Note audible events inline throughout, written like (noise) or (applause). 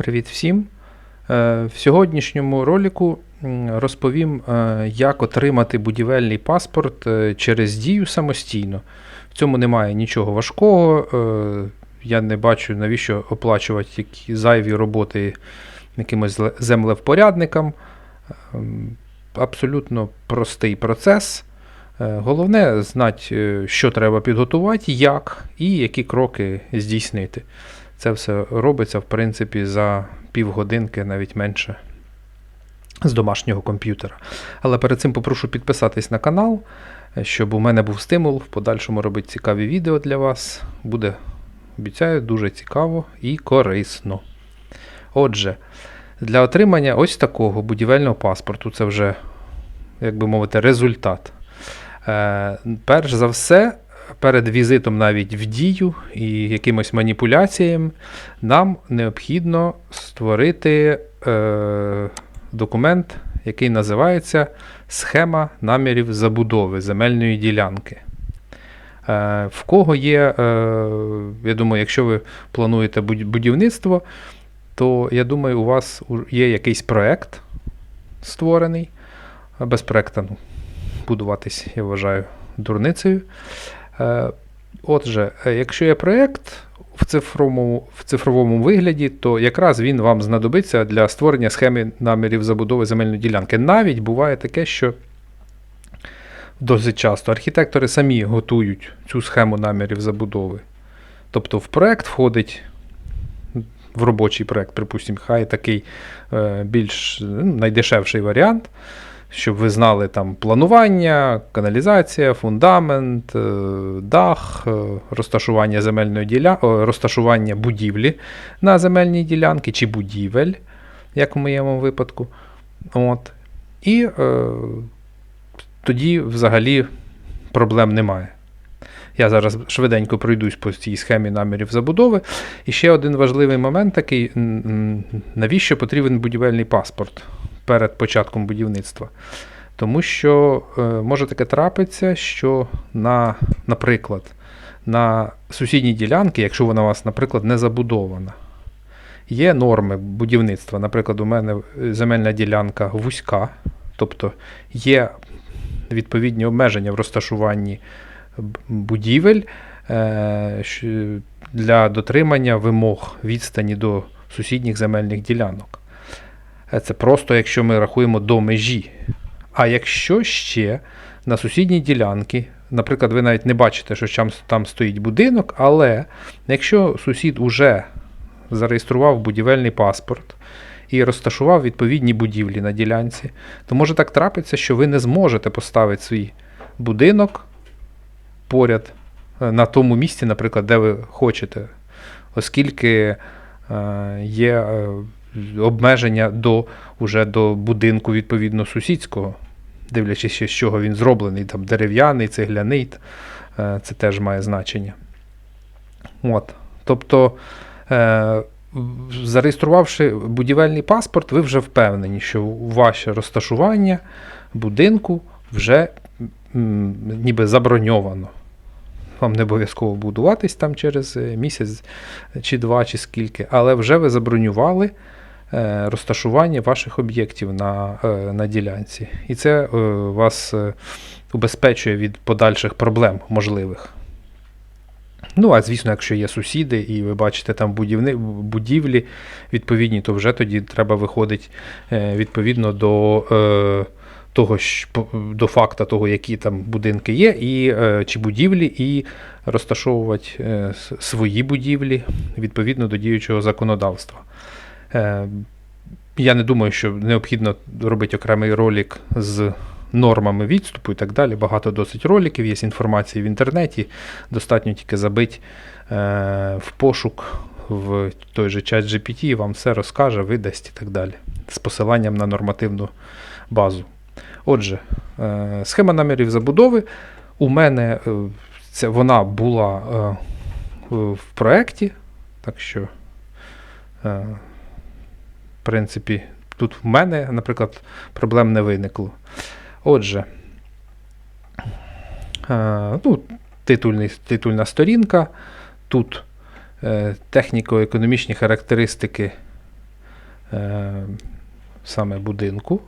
Привіт всім! Е, В сьогоднішньому ролику розповім, е, як отримати будівельний паспорт е, через дію самостійно. В цьому немає нічого важкого. Я не бачу, навіщо оплачувати які зайві роботи якимось землевпорядникам. Ем, Абсолютно простий процес. Головне знати, що треба підготувати, як і які кроки здійснити. Це все робиться, в принципі, за півгодинки, навіть менше, з домашнього комп'ютера. Але перед цим попрошу підписатись на канал, щоб у мене був стимул в подальшому робити цікаві відео для вас. Буде, обіцяю, дуже цікаво і корисно. Отже, для отримання ось такого будівельного паспорту, це вже, як би мовити, результат. Е, перш за все, перед візитом навіть в дію і якимось маніпуляціям, нам необхідно створити е, документ, який називається Схема намірів забудови земельної ділянки. Е, в кого є, е, я думаю, якщо ви плануєте будівництво, то я думаю, у вас є якийсь проект створений. Без проекта ну, будуватись, я вважаю, дурницею. Е, Отже, е, якщо є проєкт в цифровому, в цифровому вигляді, то якраз він вам знадобиться для створення схеми намірів забудови земельної ділянки. Навіть буває таке, що досить часто архітектори самі готують цю схему намірів забудови. Тобто в проєкт входить. В робочий проєкт, припустимо, хай такий е, більш ну, найдешевший варіант щоб ви знали там планування, каналізація, фундамент, е, дах, е, розташування земельної діля... розташування будівлі на земельній ділянці чи будівель, як в моєму випадку. От. І е, тоді взагалі проблем немає. Я зараз швиденько пройдусь по цій схемі намірів забудови. І ще один важливий момент такий: навіщо потрібен будівельний паспорт перед початком будівництва? Тому що е, може таке трапиться, що на, наприклад, на сусідній ділянці, якщо вона у вас, наприклад, не забудована, є норми будівництва. Наприклад, у мене земельна ділянка вузька, тобто є відповідні обмеження в розташуванні будівель е, для дотримання вимог відстані до сусідніх земельних ділянок. Е, Це просто якщо ми рахуємо до межі. А якщо ще на сусідній ділянці, наприклад, ви навіть не бачите, що там, там стоїть будинок, але якщо сусід уже зареєстрував будівельний паспорт і розташував відповідні будівлі на ділянці, то може так трапиться, що ви не зможете поставити свій будинок поряд е, на тому місці, наприклад, де ви хочете, оскільки е, є обмеження до, уже до будинку відповідно сусідського, дивлячись, з чого він зроблений, там дерев'яний, цегляний, е, це теж має значення. От. Тобто, е, зареєструвавши будівельний паспорт, ви вже впевнені, що ваше розташування будинку вже ніби заброньовано. Вам не обов'язково будуватись там через е, місяць чи два, чи скільки, але вже ви забронювали розташування ваших об'єктів на, е, на ділянці. І це е, вас е, убезпечує від подальших проблем можливих. Ну, а звісно, якщо є сусіди, і ви бачите там будівни, будівлі відповідні, то вже тоді треба виходить е, відповідно до е, того, до факта того, які там будинки є, і, е, чи будівлі, і розташовувати е, свої будівлі відповідно до діючого законодавства. Е, я не думаю, що необхідно робити окремий ролик з нормами відступу і так далі. Багато досить роликів, є інформації в інтернеті. Достатньо тільки забити е, в пошук в той же чат GPT, і вам все розкаже, видасть і так далі. З посиланням на нормативну базу. Отже, е, схема намірів забудови. У мене це, вона була в проєкті, так що, принципі, тут в мене, наприклад, проблем не виникло. Отже, е, ну, титульний, титульна сторінка. Тут е, техніко-економічні характеристики е, саме будинку.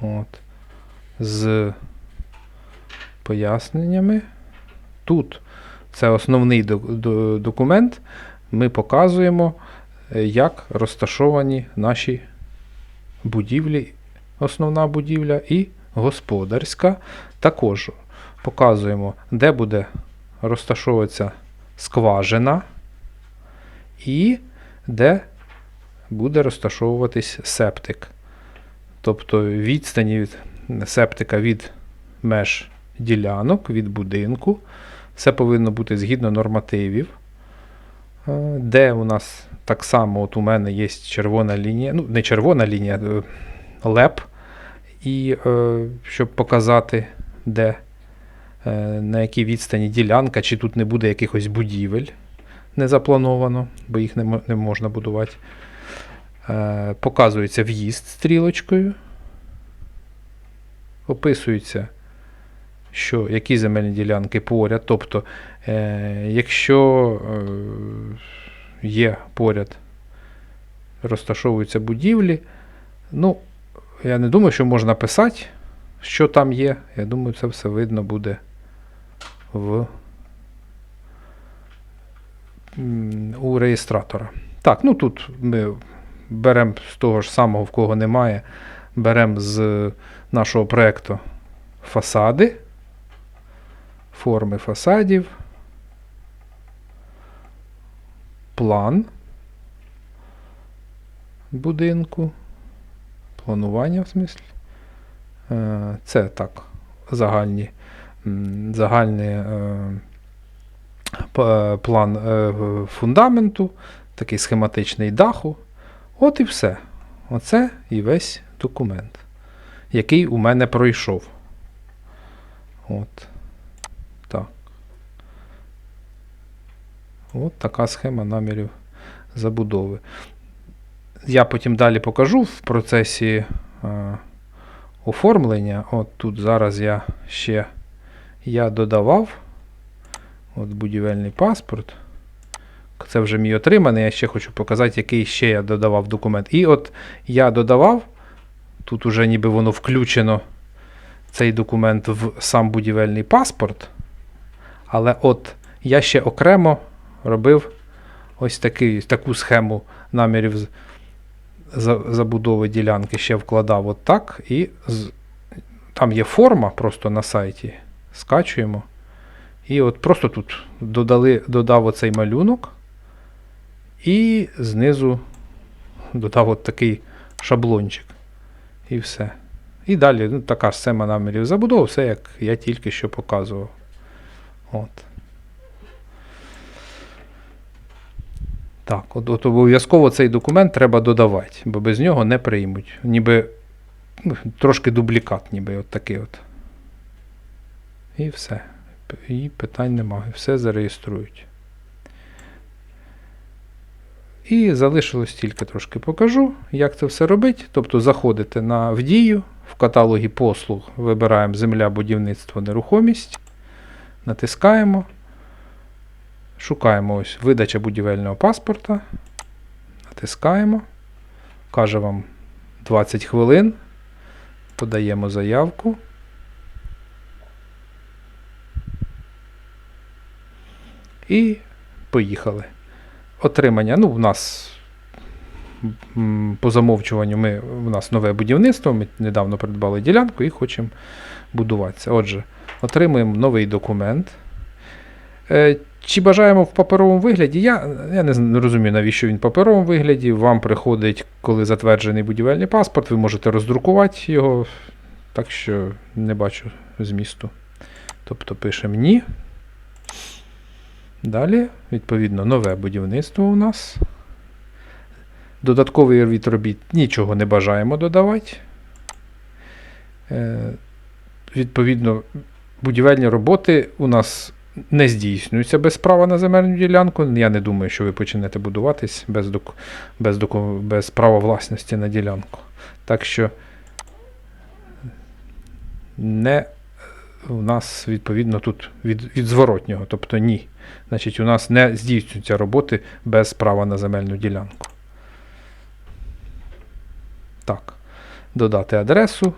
От. З поясненнями. Тут це основний до- до- документ. Ми показуємо, як розташовані наші будівлі, основна будівля і господарська. Також показуємо, де буде розташовуватися скважина і де буде розташовуватись септик. Тобто відстані від септика від меж ділянок, від будинку. Все повинно бути згідно нормативів. Е, Де у нас так само, от у мене є червона лінія, ну, не червона лінія, е, леп, і е, щоб показати, де, на якій відстані ділянка, чи тут не буде якихось будівель не заплановано, бо їх не, можна будувати. Показується в'їзд стрілочкою. Описується, що які земельні ділянки поряд. Тобто, е, якщо е, є поряд, розташовуються будівлі, ну, я не думаю, що можна писати, що там є. Я думаю, це все видно буде в, у реєстратора. Так, ну тут ми беремо з того ж самого, в кого немає, беремо з нашого проєкту фасади, форми фасадів, план будинку, планування в смислі. Е, Це так, загальні, загальний е, план е, фундаменту, такий схематичний даху. От і все. Оце і весь документ, який у мене пройшов. От. Так. От така схема намірів забудови. Я потім далі покажу в процесі е, оформлення. От тут зараз я ще я додавав от будівельний паспорт. Це вже мій отриманий. Я ще хочу показати, який ще я додавав документ. І от я додавав, тут уже ніби воно включено цей документ в сам будівельний паспорт. Але от я ще окремо робив ось такий, таку схему намірів забудови ділянки, ще вкладав от так. І з, там є форма просто на сайті. Скачуємо. І от просто тут додали, додав оцей малюнок. І знизу додав от такий шаблончик. І все. І далі ну, така ж схема намірів забудови, все як я тільки що показував. От. Так, от, от обов'язково цей документ треба додавати, бо без нього не приймуть. Ніби ну, трошки дублікат, ніби от такий от. І все. І питань немає. Все зареєструють. І залишилось тільки трошки покажу, як це все робити. Тобто заходите на в дію, в каталогі послуг вибираємо земля, будівництво, нерухомість, натискаємо, шукаємо ось видача будівельного паспорта, натискаємо, каже вам 20 хвилин, подаємо заявку. І поїхали отримання. Ну, в нас по замовчуванню ми, в нас нове будівництво. Ми недавно придбали ділянку і хочемо будуватися. Отже, отримуємо новий документ. Чи бажаємо в паперовому вигляді? Я, я не розумію, навіщо він в паперовому вигляді. Вам приходить, коли затверджений будівельний паспорт, ви можете роздрукувати його. Так що не бачу змісту. Тобто пишемо ні. Далі, відповідно, нове будівництво у нас. Додатковий від робіт нічого не бажаємо додавати. Е, відповідно, будівельні роботи у нас не здійснюються без права на земельну ділянку. Я не думаю, що ви почнете будуватись без, доку, без, доку, без права власності на ділянку. Так що не у нас відповідно тут від, від зворотнього, тобто ні. Значить, у нас не здійснюються роботи без права на земельну ділянку. Так. Додати адресу.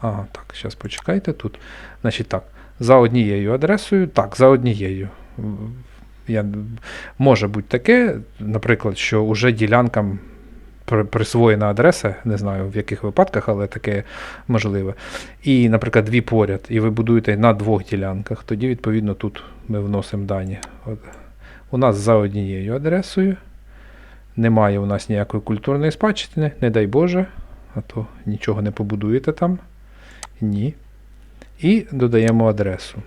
Ага, так, зараз почекайте тут. Значить так, за однією адресою. Так, за однією. Я, може бути таке, наприклад, що вже ділянкам при- присвоєна адреса, не знаю в яких випадках, але таке можливе. І, наприклад, дві поряд, і ви будуєте на двох ділянках, тоді, відповідно, тут ми вносимо дані. От. У нас за однією адресою. Немає у нас ніякої культурної спадщини, не дай Боже, а то нічого не побудуєте там. Ні. І додаємо адресу.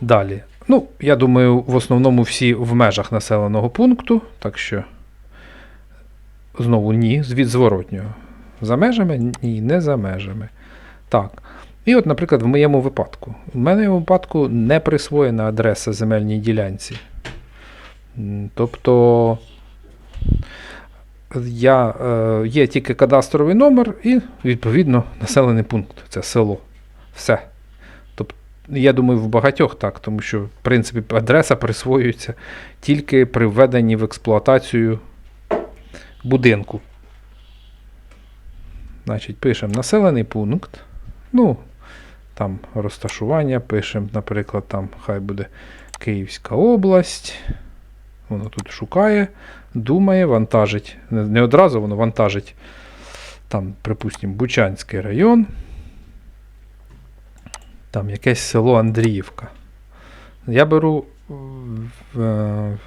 Далі. Ну, я думаю, в основному всі в межах населеного пункту, так що знову ні, від зворотнього. За межами? Ні, не за межами. Так. І от, наприклад, в моєму випадку. В мене в випадку не присвоєна адреса земельній ділянці. Тобто я, е, є тільки кадастровий номер і, відповідно, населений пункт. Це село. Все. Тобто, я думаю, в багатьох так, тому що, в принципі, адреса присвоюється тільки при введенні в експлуатацію будинку. Значить, пишемо населений пункт. Ну, там розташування пишемо, наприклад, там хай буде Київська область. Воно тут шукає, думає, вантажить. Не, одразу воно вантажить. Там, припустимо, Бучанський район. Там якесь село Андріївка. Я беру е, е,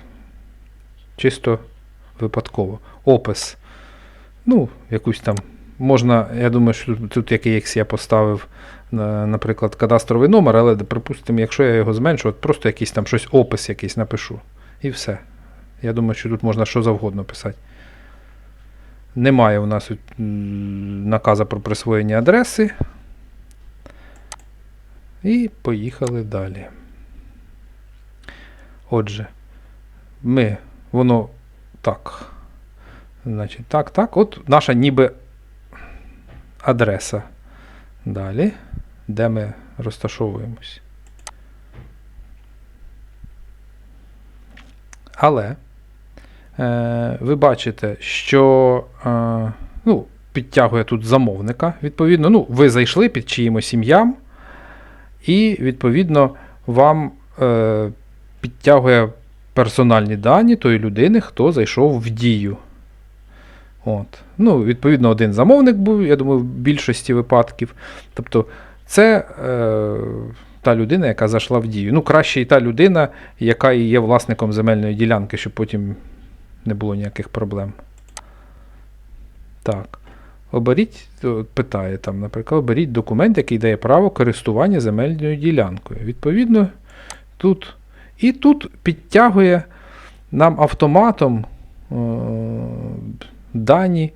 чисто випадково. Опис. Ну, якусь там. Можна, я думаю, що тут, якийсь я поставив, наприклад, кадастровий номер, але, припустимо, якщо я його зменшу, от просто якийсь там щось, опис якийсь напишу. І все. Я думаю, що тут можна що завгодно писати. Немає у нас м, наказа про присвоєння адреси. І поїхали далі. Отже, ми, воно так. Значить, так, так. От наша ніби адреса. Далі, де ми розташовуємось. Але е, ви бачите, що е, ну, підтягує тут замовника. Відповідно, ну, ви зайшли під чиїмось ім'ям, і, відповідно, вам е, підтягує персональні дані тої людини, хто зайшов в дію. От. Ну, відповідно, один замовник був, я думаю, в більшості випадків. Тобто, це е, та людина, яка зайшла в дію. Ну, краще і та людина, яка і є власником земельної ділянки, щоб потім не було ніяких проблем. Так. Оберіть, питає там, наприклад, оберіть документ, який дає право користування земельною ділянкою. Відповідно, тут. І тут підтягує нам автоматом е, дані,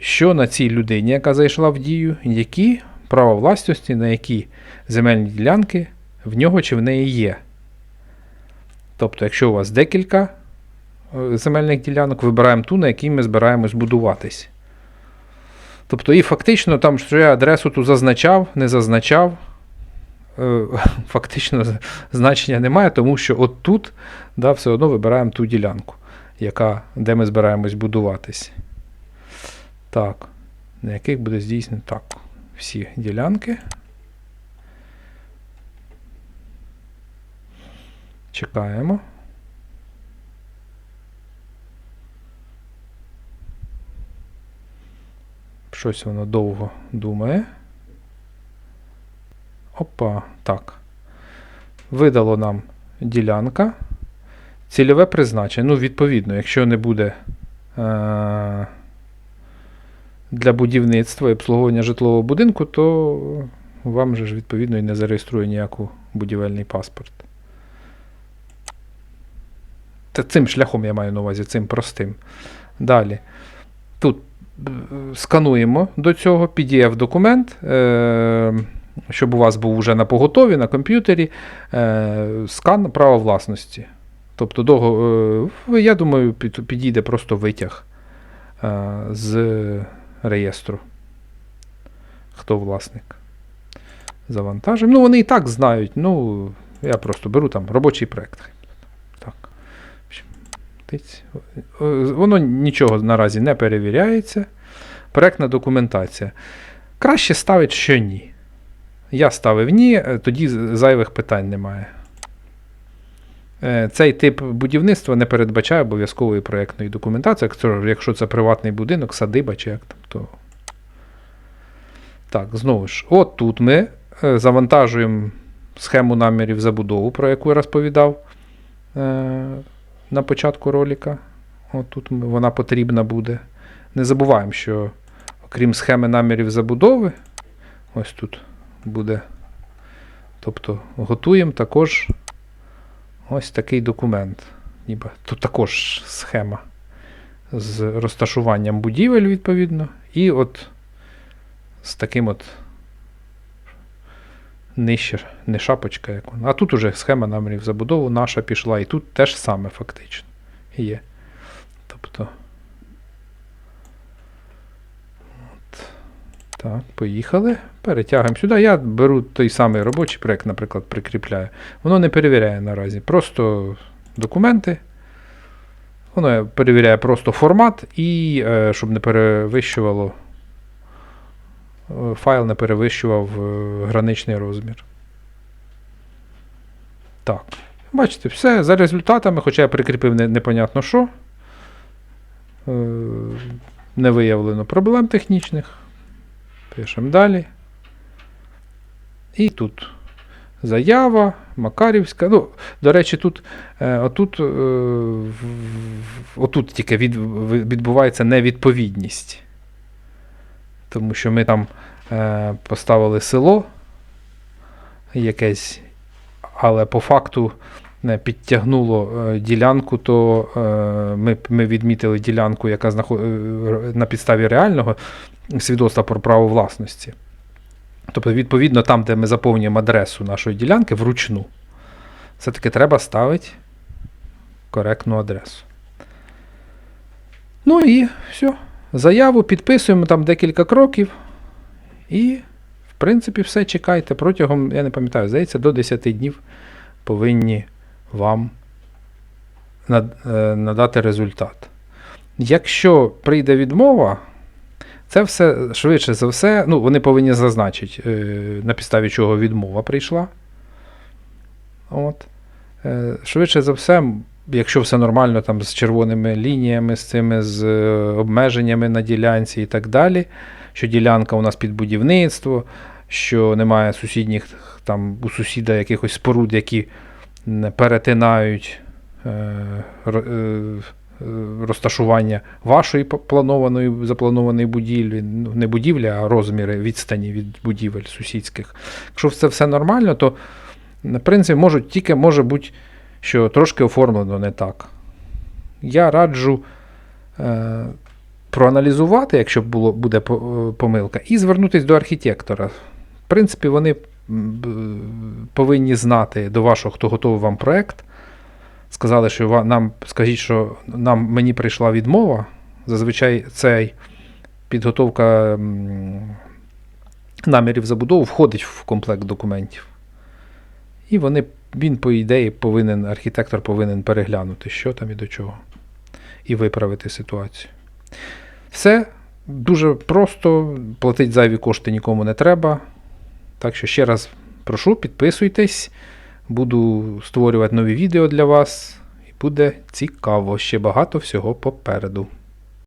що на цій людині, яка зайшла в дію, які права власності, на які земельні ділянки в нього чи в неї є. Тобто, якщо у вас декілька е, земельних ділянок, вибираємо ту, на якій ми збираємось будуватись. Тобто, і фактично, там, що я адресу ту зазначав, не зазначав, е, (laughs) фактично значення немає, тому що от тут да, все одно вибираємо ту ділянку, яка, де ми збираємось будуватись. Так, на яких буде здійснено так. Всі ділянки. Чекаємо. Щось воно довго думає. Опа, так. Видало нам ділянка. Цільове призначення. Ну, відповідно, якщо не буде е- для будівництва і обслуговування житлового будинку, то вам же ж відповідно і не зареєструє ніяку будівельний паспорт. Та цим шляхом я маю на увазі, цим простим. Далі. Скануємо до цього PDF-документ, е, щоб у вас був вже на поготові на комп'ютері е, скан права власності. Тобто, дого, е, я думаю, під- підійде просто витяг з реєстру. Хто власник. Завантажимо. Ну, вони і так знають. Ну, я просто беру там робочий проєкт. Так. В общем, тиць. Е, Воно нічого наразі не перевіряється. проектна документація. Краще ставить, що ні. Я ставив ні, е, тоді зайвих питань немає. Е, Цей тип будівництва не передбачає обов'язкової проєктної документації, якщо, це приватний будинок, садиба чи як там, то. Так, знову ж, от тут ми завантажуємо схему намірів забудову, про яку я розповідав на початку ролика. От тут вона потрібна буде. Не забуваємо, що окрім схеми намірів забудови, ось тут буде. Тобто готуємо також ось такий документ. Ніби тут також схема з розташуванням будівель, відповідно. І от з таким от нижче, не шапочка, як вона. А тут уже схема намірів забудову наша пішла, і тут теж саме фактично є. Тобто. От. Так, поїхали. Перетягуємо сюди. Я беру той самий робочий проєкт, наприклад, прикріпляю. Воно не перевіряє наразі. Просто документи. Воно перевіряє просто формат і е, щоб не перевищувало. Файл не перевищував е, граничний розмір. Так. Бачите, все за результатами, хоча я прикріпив непонятно що. Е, не виявлено проблем технічних. Пишемо далі. І тут заява, Макарівська. Ну, до речі, тут, е, отут, отут тільки відбувається невідповідність. Тому що ми там е, поставили село якесь, але по факту не підтягнуло е, ділянку, то е, ми, ми відмітили ділянку, яка знаход... е, на підставі реального свідоцтва про право власності. Тобто, відповідно, там, де ми заповнюємо адресу нашої ділянки, вручну, все-таки треба ставити коректну адресу. Ну і все. Заяву підписуємо там декілька кроків. І, в принципі, все чекайте. Протягом, я не пам'ятаю, здається, до 10 днів повинні вам е, надати результат. Якщо прийде відмова, це все швидше за все, ну, вони повинні зазначити, е, на підставі чого відмова прийшла. От. Е, Швидше за все, якщо все нормально там з червоними лініями, з цими з е, обмеженнями на ділянці і так далі, що ділянка у нас під будівництво, що немає сусідніх там у сусіда якихось споруд, які перетинають е, е, розташування вашої планованої запланованої будівлі, ну, не будівлі, а розміри відстані від будівель сусідських. Якщо це все нормально, то в принципі можуть тільки може бути, що трошки оформлено не так. Я раджу е, проаналізувати, якщо було, буде е, помилка, і звернутися до архітектора. В принципі, вони повинні знати до вашого, хто готовий вам проект. Сказали, що нам скажіть, що нам мені прийшла відмова. Зазвичай цей підготовка намірів забудови входить в комплект документів. І вони, він, по ідеї, повинен, архітектор повинен переглянути, що там і до чого, і виправити ситуацію. Все дуже просто, платити зайві кошти нікому не треба. Так що ще раз прошу, підписуйтесь. Буду створювати нові відео для вас. І буде цікаво. Ще багато всього попереду.